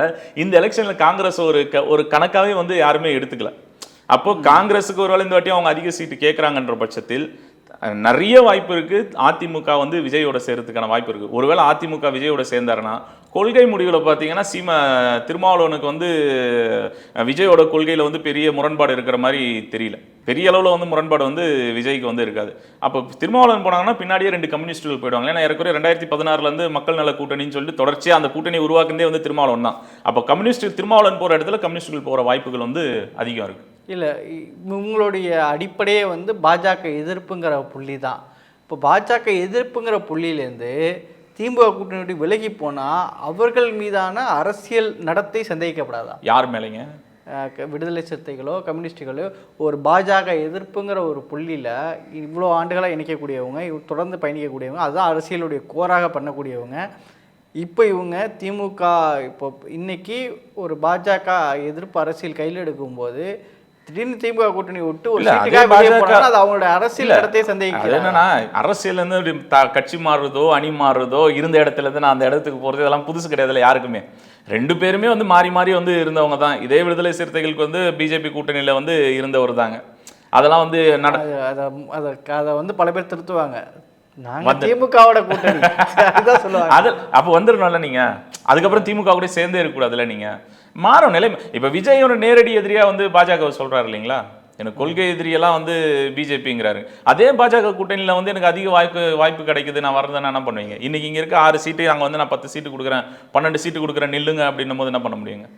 இந்த எலெக்ஷனில் காங்கிரஸ் ஒரு க ஒரு கணக்காகவே வந்து யாருமே எடுத்துக்கல. அப்போ காங்கிரஸுக்கு ஒருவேளை இந்த வாட்டி அவங்க அதிக சீட்டு கேட்குறாங்கன்ற பட்சத்தில் நிறைய வாய்ப்பு இருக்கு. அதிமுக வந்து விஜயோட சேர்றதுக்கான வாய்ப்பு இருக்கு. ஒருவேளை அதிமுக விஜயோட சேர்ந்தாருன்னா கொள்கை முடிவில் பார்த்தீங்கன்னா சீம திருமாவளவனுக்கு வந்து விஜயோட கொள்கையில் வந்து பெரிய முரண்பாடு இருக்கிற மாதிரி தெரியல. பெரிய அளவில் வந்து முரண்பாடு வந்து விஜய்க்கு வந்து இருக்காது. அப்போ திருமாவளவன் போனாங்கன்னா பின்னாடியே ரெண்டு கம்யூனிஸ்டுகள் போயிடுவாங்க. ஏன்னா ஏற்கனவே ரெண்டாயிரத்தி பதினாறுலேருந்து மக்கள் நல கூட்டணின்னு சொல்லிட்டு தொடர்ச்சியாக அந்த கூட்டணி உருவாக்குனதே வந்து திருமாவளவன் தான். அப்போ கம்யூனிஸ்ட் திருமாவளவன் போகிற இடத்துல கம்யூனிஸ்டுகள் போகிற வாய்ப்புகள் வந்து அதிகம் இருக்கு. இல்லை உங்களுடைய அடிப்படையே வந்து பாஜக எதிர்ப்புங்கிற புள்ளி தான். இப்போ பாஜக எதிர்ப்புங்கிற புள்ளியிலேருந்து திமுக கூட்டணி விலகி போனால் அவர்கள் மீதான அரசியல் நடத்தை சந்தேகிக்கப்படாதா? யார் மேலேங்க? விடுதலை சிறுத்தைகளோ கம்யூனிஸ்டுகளோ ஒரு பாஜக எதிர்ப்புங்கிற ஒரு புள்ளியில் இவ்வளோ ஆண்டுகளாக இணைக்கக்கூடியவங்க தொடர்ந்து பயணிக்கக்கூடியவங்க அதுதான் அரசியலுடைய கோராக பண்ணக்கூடியவங்க. இப்போ இவங்க திமுக இப்போ இன்னைக்கு ஒரு பாஜக எதிர்ப்பு அரசியல் கையில் எடுக்கும்போது திடீர்னு திமுக கூட்டணி விட்டு ஒரு அதே அவங்களோட அரசியல் அது சந்தேகிக்கிறாங்க. என்னன்னா அரசியல் இருந்து இப்படி த- கட்சி மாறுறதோ அணி மாறுறதோ இருந்த இடத்துல இருந்து நான் அந்த இடத்துக்கு போறது இதெல்லாம் புதுசு கிடையாதுல யாருக்குமே. ரெண்டு பேருமே வந்து மாறி மாறி வந்து இருந்தவங்க தான். இதே விடுதலை சிறுத்தைகளுக்கு வந்து பிஜேபி கூட்டணியில வந்து இருந்தவர் தாங்க. அதெல்லாம் வந்து நட அது வந்து பல பேர் திருத்துவாங்க. வந்து- திமுகவோட கூட்டணி. அதுதான் சொல்லுவாங்க. அது அப்போ வந்துடணும்ல நீங்க? அதுக்கப்புறம் திமுக கூட சேர்ந்தே இருக்கக்கூடாதுல்ல நீங்க? மாறும் நிலைமை. இப்ப விஜயோட நேரடி எதிரியா வந்து பாஜக சொல்றாரு இல்லைங்களா? எனக்கு கொள்கை எதிரியெல்லாம் வந்து பிஜேபிங்கிறாரு. அதே பாஜக கூட்டணியில வந்து எனக்கு அதிக வாய்ப்பு வாய்ப்பு கிடைக்குது நான் வரதை என்ன பண்ணுவீங்க? இன்னைக்கு இங்க இருக்க ஆறு சீட்டு அங்க வந்து நான் பத்து சீட்டு கொடுக்குறேன் பன்னெண்டு சீட்டு கொடுக்குறேன் நில்லுங்க அப்படின்னும் போது என்ன பண்ண முடியுங்க?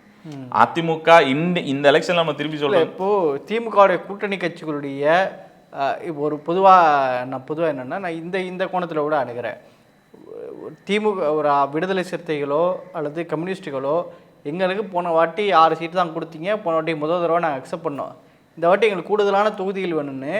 அதிமுக இந்த இந்த எலெக்ஷன்ல நம்ம திருப்பி சொல்றோம் இப்போது திமுகவுடைய கூட்டணி கட்சிகளுடைய ஒரு பொதுவாக நான் பொதுவாக என்னென்னா நான் இந்த இந்த கோணத்தில் கூட அணுகிறேன். ஒரு திமுக ஒரு விடுதலை சிறுத்தைகளோ அல்லது கம்யூனிஸ்ட்டுகளோ எங்களுக்கு போன வாட்டி ஆறு சீட்டு தான் கொடுத்தீங்க போன வாட்டி முதல் தடவை நாங்கள் அக்செப்ட் பண்ணோம். இந்த வாட்டி எங்களுக்கு கூடுதலான தொகுதிகள் வேணும்னு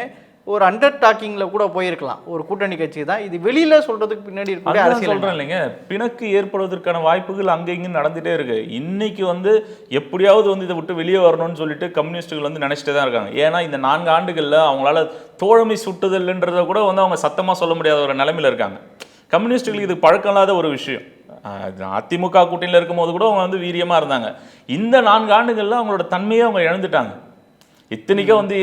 ஒரு அண்டர் டாக்கிங்கில் கூட போயிருக்கலாம். ஒரு கூட்டணி கட்சி தான். இது வெளியில் சொல்கிறதுக்கு பின்னாடி இருக்கக்கூடிய அரசியல்? சொல்றேன் இல்லைங்க. பிணக்கு ஏற்படுவதற்கான வாய்ப்புகள் அங்க இங்கன்னு நடந்துட்டே இருக்கு. இன்னைக்கு வந்து எப்படியாவது வந்து இதை விட்டு வெளியே வரணும்னு சொல்லிட்டு கம்யூனிஸ்டுகள் வந்து நினைச்சிட்டே தான் இருக்காங்க. ஏன்னா இந்த நான்கு ஆண்டுகள்ல அவங்களால தோழமை சுட்டுதல்ன்றத கூட வந்து அவங்க சத்தமா சொல்ல முடியாத ஒரு நிலைமையில இருக்காங்க. கம்யூனிஸ்டுகளுக்கு இது பழக்கம் இல்லாத ஒரு விஷயம். அதிமுக கூட்டணியில் இருக்கும்போது கூட அவங்க வந்து வீரியமாக இருந்தாங்க. இந்த நான்கு ஆண்டுகளில் அவங்களோட தன்மையை அவங்க இழந்துட்டாங்க. இத்தனைக்கும் வந்து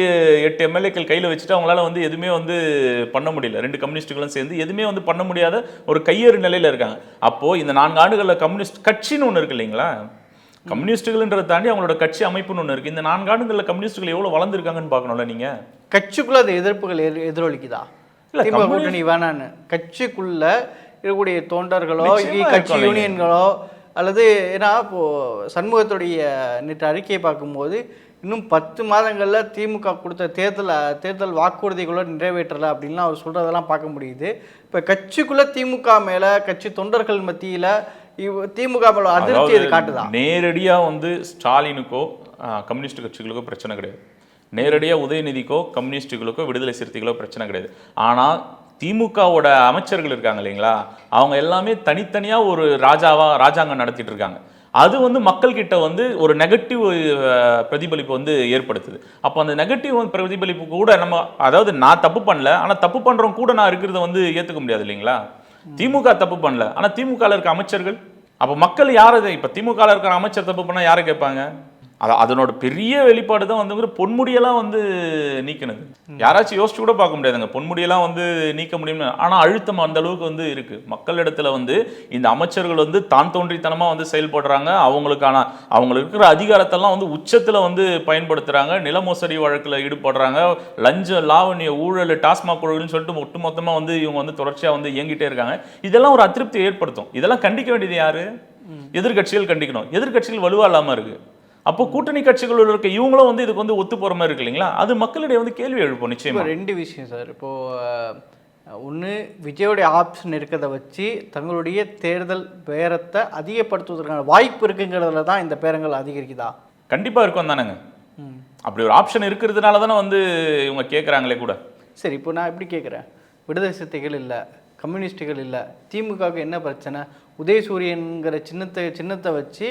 எட்டு எம்எல்ஏக்கள் கையில் வச்சுட்டு அவங்களால வந்து எதுவுமே வந்து பண்ண முடியல. ரெண்டு கம்யூனிஸ்ட்டுகளும் சேர்ந்து எதுவுமே வந்து பண்ண முடியாத ஒரு கையேறு நிலையில் இருக்காங்க. அப்போது இந்த நான்கு ஆண்டுகளில் கம்யூனிஸ்ட் கட்சின்னு ஒன்று இருக்கு இல்லைங்களா? கம்யூனிஸ்டுகள்ன்றதை தாண்டி அவங்களோட கட்சி அமைப்புன்னு ஒன்று இருக்குது இந்த நான்கு ஆண்டுகளில் எவ்வளோ வளர்ந்துருக்காங்கன்னு பார்க்கணும்ல நீங்கள் கட்சிக்குள்ளே அந்த எதிர்ப்புகள் எதிர்- எதிரொலிக்குதா? இல்ல, திமுக கூட்டணி வேணான்னு. கட்சிக்குள்ள இருக்கக்கூடிய தொண்டர்களோ கட்சி யூனியன்களோ அல்லது ஏன்னா இப்போ சண்முகத்துடைய நேற்று அறிக்கையை பார்க்கும்போது இன்னும் பத்து மாதங்கள்ல திமுக கொடுத்த தேர்தல் தேர்தல் வாக்குறுதிகளோட நிறைவேற்றலை அப்படின்லாம் அவர் சொல்றதெல்லாம் பார்க்க முடியுது. இப்போ கட்சிக்குள்ள திமுக மேல கட்சி தொண்டர்கள் மத்தியில இவ திமுக மேல அதிருப்தி இது காட்டுதா? நேரடியா வந்து ஸ்டாலினுக்கோ கம்யூனிஸ்ட் கட்சிகளுக்கோ பிரச்சனை கிடையாது. நேரடியாக உதயநிதிக்கோ கம்யூனிஸ்டுகளுக்கோ விடுதலை சிறுத்தைகளோ பிரச்சனை கிடையாது. ஆனால் திமுகவோட அமைச்சர்கள் இருக்காங்க இல்லைங்களா? அவங்க எல்லாமே தனித்தனியாக ஒரு ராஜாவாக ராஜாங்கம் நடத்திட்டு இருக்காங்க. அது வந்து மக்கள்கிட்ட வந்து ஒரு நெகட்டிவ் பிரதிபலிப்பு வந்து ஏற்படுத்துது. அப்போ அந்த நெகட்டிவ் பிரதிபலிப்பு கூட நம்ம அதாவது நான் தப்பு பண்ணல ஆனால் தப்பு பண்ணுறவங்க கூட நான் இருக்கிறத வந்து ஏற்றுக்க முடியாது இல்லைங்களா? திமுக தப்பு பண்ணல ஆனால் திமுகவில் இருக்க அமைச்சர்கள்? அப்போ மக்கள் யார்? அதை இப்போ திமுகவில் இருக்கிற அமைச்சர் தப்பு பண்ணால் யாரை கேட்பாங்க? அது அதனோட பெரிய வெளிப்பாடு தான் வந்து பொன்முடியெல்லாம் வந்து நீக்கினது. யாராச்சும் யோசிச்சு கூட பார்க்க முடியாதுங்க. பொன்முடியெல்லாம் வந்து நீக்க முடியும்னு. ஆனா அழுத்தம் அந்த அளவுக்கு வந்து இருக்கு. மக்களிடத்துல வந்து இந்த அமைச்சர்கள் வந்து தான் தோன்றித்தனமா வந்து செயல்படுறாங்க. அவங்களுக்கான அவங்களுக்கு இருக்கிற அதிகாரத்தெல்லாம் வந்து உச்சத்துல வந்து பயன்படுத்துறாங்க. நில மோசடி வழக்குல ஈடுபடுறாங்க. லஞ்ச லாவணிய ஊழல் டாஸ்மாக் ஊழல்னு சொல்லிட்டு ஒட்டுமொத்தமா வந்து இவங்க வந்து தொடர்ச்சியா வந்து இயங்கிட்டே இருக்காங்க. இதெல்லாம் ஒரு அதிருப்தி ஏற்படுத்தும். இதெல்லாம் கண்டிக்க வேண்டியது யாரு? எதிர்க்கட்சிகள் கண்டிக்கணும். எதிர்க்கட்சிகள் வலுவா இல்லாம இருக்கு. அப்போ கூட்டணி கட்சிகளில் இருக்க இவங்களும் வந்து இதுக்கு வந்து ஒத்து போற மாதிரி இருக்கு இல்லைங்களா? அது மக்களிடையே வந்து கேள்வி எழுப்போம் நிச்சயமா. ரெண்டு விஷயம் சார். இப்போ அஹ், ஒன்று விஜயோடைய ஆப்ஷன் இருக்கிறத வச்சு தங்களுடைய தேர்தல் பேரத்தை அதிகப்படுத்துவதற்கான வாய்ப்பு இருக்குங்கிறதுல தான் இந்த பேரங்கள் அதிகரிக்குதா? கண்டிப்பாக இருக்கும் தானேங்க. அப்படி ஒரு ஆப்ஷன் இருக்கிறதுனால தானே வந்து இவங்க கேட்குறாங்களே கூட. சரி இப்போ நான் எப்படி கேட்குறேன் விடுதலை சிறுத்தைகள் இல்லை கம்யூனிஸ்ட்டுகள் இல்லை திமுகவுக்கு என்ன பிரச்சனை? உதயசூரியன்கிற சின்னத்தை சின்னத்தை வச்சு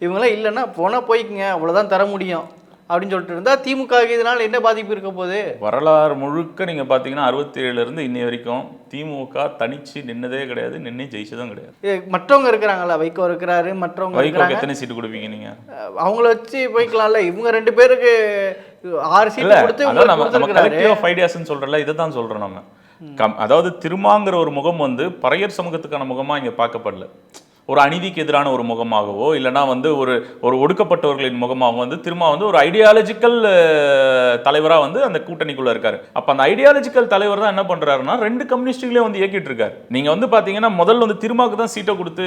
இவங்களாம் இல்லைன்னா போனால் போய்க்குங்க அவ்வளோதான் தர முடியும் அப்படின்னு சொல்லிட்டு இருந்தால் திமுக இதனால் என்ன பாதிப்பு இருக்க போகுது? வரலாறு முழுக்க நீங்கள் பார்த்தீங்கன்னா அறுபத்தி இருந்து இன்னி வரைக்கும் திமுக தனிச்சு நின்னதே கிடையாது நின்று ஜெயிச்சதும் கிடையாது. மற்றவங்க இருக்கிறாங்களா வைகோ இருக்கிறாரு மற்றவங்க இருக்கிறாங்க. எத்தனை சீட்டு கொடுப்பீங்க நீங்கள் அவங்கள வச்சு போய்க்கலாம்ல இவங்க ரெண்டு பேருக்கு ஆறு சீட்டு கொடுத்து நம்ம கலெக்டிவ் ஆஃப் ஐடியாஸ்னு சொல்றல இதை தான் சொல்றோம் நம்ம. கம் அதாவது திருமாங்கிற ஒரு முகம் வந்து பறையர் சமூகத்துக்கான முகமா இங்க பார்க்கப்படல. ஒரு அநீதிக்கு எதிரான ஒரு முகமாகவோ இல்லைனா வந்து ஒரு ஒரு ஒடுக்கப்பட்டவர்களின் முகமாகவோ வந்து திருமா வந்து ஒரு ஐடியாலஜிக்கல் தலைவராக வந்து அந்த கூட்டணிக்குள்ளே இருக்காரு. அப்போ அந்த ஐடியாலஜிக்கல் தலைவர் தான் என்ன பண்ணுறாருன்னா ரெண்டு கம்யூனிஸ்டுகளே வந்து இயக்கிட்டு இருக்காரு நீங்கள் வந்து பார்த்தீங்கன்னா முதல்ல வந்து திருமாவுக்கு தான் சீட்டை கொடுத்து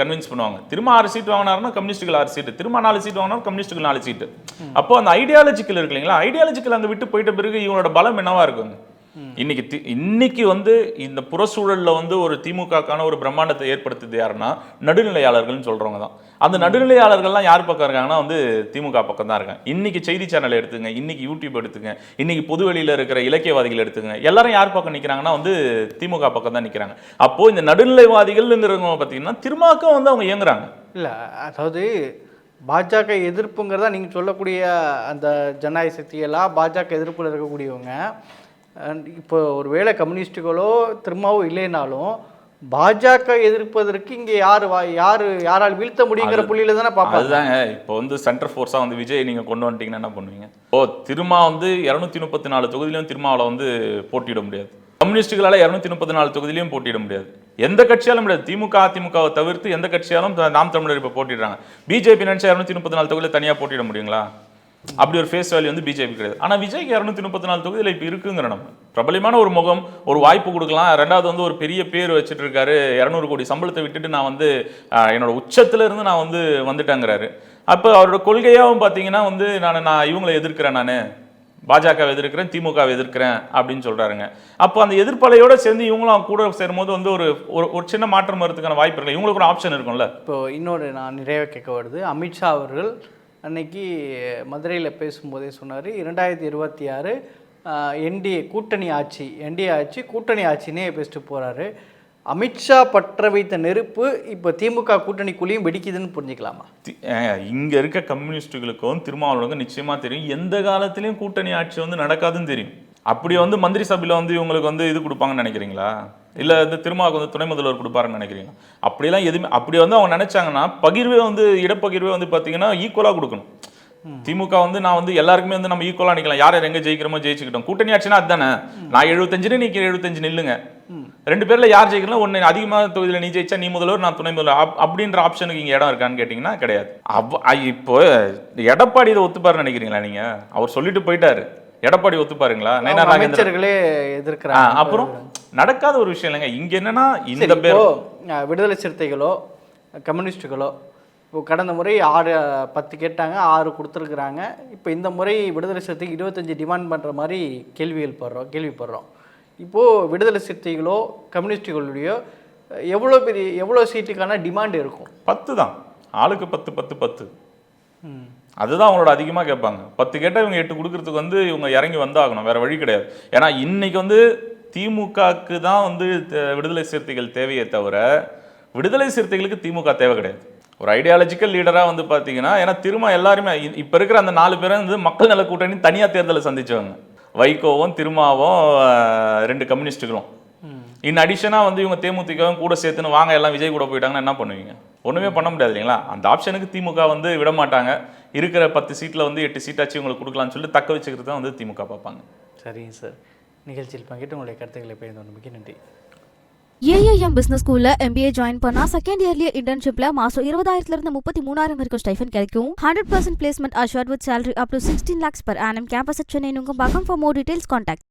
கன்வின்ஸ் பண்ணுவாங்க. திரும்ப ஆறு சீட் வாங்கினாருன்னா கம்யூனிஸ்டுகள் ஆறு சீட்டு. திரும்ப நாலு சீட் வாங்கினாலும் கம்யூனிஸ்டுகள் நாலு சீட்டு. அப்போ அந்த ஐடியாலஜிக்கல் இருக்கு இல்லைங்களா? ஐடியாலஜிக்கல் அங்கே விட்டு போயிட்ட பிறகு இவனோட பலம் என்னவா இருக்குங்க இன்னைக்கு இன்னைக்கு வந்து இந்த புறச்சூழல்ல வந்து ஒரு திமுகக்கான ஒரு பிரம்மாண்டத்தை ஏற்படுத்துது யாருன்னா நடுநிலையாளர்கள்னு சொல்றவங்க தான். அந்த நடுநிலையாளர்கள்லாம் யார் பக்கம் இருக்காங்கன்னா வந்து திமுக பக்கம் தான் இருக்காங்க. இன்னைக்கு செய்தி சேனல் எடுத்துங்க இன்னைக்கு யூடியூப் எடுத்துங்க இன்னைக்கு பொதுவெளியில இருக்கிற இலக்கியவாதிகள் எடுத்துங்க எல்லாரும் யார் பக்கம் நிக்கிறாங்கன்னா வந்து திமுக பக்கம் தான் நிக்கிறாங்க. அப்போ இந்த நடுநிலைவாதிகள்ங்கிறவங்க பார்த்தீங்கன்னா திருமாக்கம் வந்து அவங்க இயங்குறாங்க. இல்லை அதாவது பாஜக எதிர்ப்புங்கிறதா நீங்கள் சொல்லக்கூடிய அந்த ஜனநாயக சக்தியெல்லாம் பாஜக எதிர்ப்பில் இருக்கக்கூடியவங்க இப்போ ஒரு வேளை கம்யூனிஸ்ட்டுகளோ திரும்பவோ இல்லைனாலும் பாஜக எதிர்ப்பதற்கு இங்கே யார் யார் யாரால் வீழ்த்த முடியுங்கிற புள்ளியில தானே பார்ப்பாங்க. அதுதாங்க. இப்போ வந்து சென்டர் ஃபோர்ஸா வந்து விஜய் நீங்க கொண்டு வந்துட்டீங்கன்னா என்ன பண்ணுவீங்க? ஓ திருமா வந்து இருநூத்தி முப்பத்தி நாலு தொகுதியிலும் திருமாவளை வந்து போட்டியிட முடியாது. கம்யூனிஸ்டுகளால இருநூத்தி முப்பத்தி நாலு தொகுதியிலையும் போட்டியிட முடியாது. எந்த கட்சியாலும் முடியாது. திமுக அதிமுகவை தவிர்த்து எந்த கட்சியாலும் நாம் தமிழர் இப்போ போட்டிடுறாங்க பிஜேபி நினைச்சா இருநூத்தி முப்பத்தி நாலு தொகுதியில தனியா போட்டியிட முடியுங்களா? அப்படி ஒரு ஃபேஸ் வேல்யூ வந்து பிஜேபி கிடையாது. ஆனால் விஜய்க்கு இரநூத்தி முப்பத்தி நாலு தொகுதியில் இப்போ இருக்குங்கிற நம்ம. பிரபலமான ஒரு முகம் ஒரு வாய்ப்பு கொடுக்கலாம். ரெண்டாவது வந்து ஒரு பெரிய பேர் வச்சுட்டு இருக்காரு இரநூறு கோடி சம்பளத்தை விட்டுட்டு நான் வந்து என்னோட உச்சத்துல இருந்து நான் வந்து வந்துட்டேங்கிறாரு. அப்போ அவரோட கொள்கையாகவும் பார்த்தீங்கன்னா வந்து நான் நான் இவங்களை எதிர்க்கிறேன் நான். பாஜகவை எதிர்க்கிறேன் திமுகவை எதிர்க்கிறேன் அப்படின்னு சொல்கிறாருங்க அப்போ அந்த எதிர்ப்பலையோடு சேர்ந்து இவங்களும் கூட சேரும்போது வந்து ஒரு ஒரு ஒரு சின்ன மாற்றம் வரதுக்கான வாய்ப்பு இருக்குது இவங்களுக்கு ஒரு ஆப்ஷன் இருக்கும்ல? இப்போ இன்னொரு நான் நிறைய கேட்க வருது. அமித்ஷா அவர்கள் அன்னைக்கு மதுரையில் பேசும்போதே சொன்னார் இரண்டாயிரத்தி இருபத்தி ஆறு என்டிஏ கூட்டணி ஆட்சி என்டிஏ ஆட்சி கூட்டணி ஆட்சினே பேசிட்டு போகிறாரு அமித்ஷா பற்ற வைத்த நெருப்பு இப்போ திமுக கூட்டணிக்குள்ளேயும் வெடிக்குதுன்னு புரிஞ்சுக்கலாமா? இங்கே இருக்க கம்யூனிஸ்டுகளுக்கும் திருமாவளவனுக்கும் நிச்சயமாக தெரியும் எந்த காலத்துலேயும் கூட்டணி ஆட்சி வந்து நடக்காதுன்னு தெரியும். அப்படி வந்து மந்திரி சபையில் வந்து இவங்களுக்கு வந்து இது கொடுப்பாங்கன்னு நினைக்கிறீங்களா? இல்லை வந்து திருமாவுக்கு வந்து துணை முதல்வர் கொடுப்பாருன்னு நினைக்கிறீங்க அப்படிலாம் எதுவுமே அப்படி வந்து அவங்க நினைச்சாங்கன்னா பகிர்வே வந்து இடப்பகிர்வே வந்து பார்த்தீங்கன்னா ஈக்குவலா கொடுக்கணும். திமுக வந்து நான் வந்து எல்லாருக்குமே வந்து நம்ம ஈக்குவலா நிக்கலாம். யார் யார் எங்க ஜெயிக்கிறோமோ ஜெயிச்சுக்கிட்டோம். கூட்டணி ஆச்சுன்னா அதுதானே? நான் எழுபத்தஞ்சுன்னு நீ எழுபத்தஞ்சு நில்லுங்க. ரெண்டு பேரில் யார் ஜெயிக்கலாம் ஒன்று அதிகமாக தொகுதியில் நீ ஜெயிச்சா நீ முதல்வர் நான் துணை முதல்வர். அப்படின்ற ஆப்ஷனுக்கு இங்கே இடம் இருக்கான்னு கேட்டிங்கன்னா கிடையாது. அவ் இப்போ எடப்பாடி இதை ஒத்துப்பாருன்னு நினைக்கிறீங்களா நீங்க? அவர் சொல்லிட்டு போயிட்டாரு. எடப்பாடி ஒத்துப்பாருங்களா? நயனா அமைச்சர்களே எதிர்க்கிறாங்க. அப்புறம் நடக்காத ஒரு விஷயம் இல்லைங்க. இங்க என்னன்னா இந்த பேர் விடுதலை சிறுத்தைகளோ கம்யூனிஸ்ட்டுகளோ இப்போ கடந்த முறை ஆறு பத்து கேட்டாங்க ஆறு கொடுத்துருக்குறாங்க. இப்போ இந்த முறை விடுதலை சிறுத்தைக்கு இருபத்தஞ்சி டிமாண்ட் பண்ணுற மாதிரி கேள்வி எழுப்படுறோம் கேள்விப்படுறோம். இப்போது விடுதலை சிறுத்தைகளோ கம்யூனிஸ்ட்டுகளுடையோ அஹ், எவ்வளோ பெரிய எவ்வளோ சீட்டுக்கான டிமாண்ட் இருக்கும்? பத்து தான். ஆளுக்கு பத்து பத்து பத்து. அதுதான் அவங்களோட அதிகமாக கேட்பாங்க. பத்து கேட்டால் இவங்க எட்டு கொடுக்கறதுக்கு வந்து இவங்க இறங்கி வந்தாகணும். வேற வழி கிடையாது. ஏன்னா இன்னைக்கு வந்து திமுகக்கு தான் வந்து விடுதலை சிறுத்தைகள் தேவையே தவிர விடுதலை சிறுத்தைகளுக்கு திமுக தேவை கிடையாது. ஒரு ஐடியாலஜிக்கல் லீடராக வந்து பார்த்தீங்கன்னா ஏன்னா திரும்ப எல்லாருமே இப்ப இருக்கிற அந்த நாலு பேரும் வந்து மக்கள் நல கூட்டணி தனியாக தேர்தலை சந்திச்சவங்க. வைகோவும் திருமாவும் ரெண்டு கம்யூனிஸ்ட்டுகளும் இன் அடிஷனாக வந்து இவங்க தேமுதிகவும் கூட சேர்த்துன்னு வாங்க எல்லாம் விஜய் கூட போயிட்டாங்கன்னா என்ன பண்ணுவீங்க? ஒன்றுமே பண்ண முடியாது இல்லைங்களா? அந்த ஆப்ஷனுக்கு திமுக வந்து விட மாட்டாங்க. இருக்கிற பத்து சீட்டில் வந்து எட்டு சீட்டாச்சு உங்களுக்கு கொடுக்கலாம்னு சொல்லிட்டு தக்க வச்சுக்கிறது தான் வந்து திமுக பார்ப்பாங்க. சரிங்க சார் நிகழ்ச்சியில் பங்கிட்டு உங்களுடைய கருத்துக்களை பகிர்ந்து மிக்க நன்றி. ஏஐஎம் பிசினஸ் ஸ்கூல்ல எம்பிஏ ஜாயின் பண்ணா செகண்ட் இயர்லயே இன்டர்ன்ஷிப்ல மாசம் இருபதாயிரத்துல இருந்து முப்பத்தி மூணாயிரம் வரைக்கும் ஸ்டைஃபன் கிடைக்கும். Hundred percent placement assured with salary up to sixteen lakhs per annum. Campus at Chennai Nungambakkam for more details contact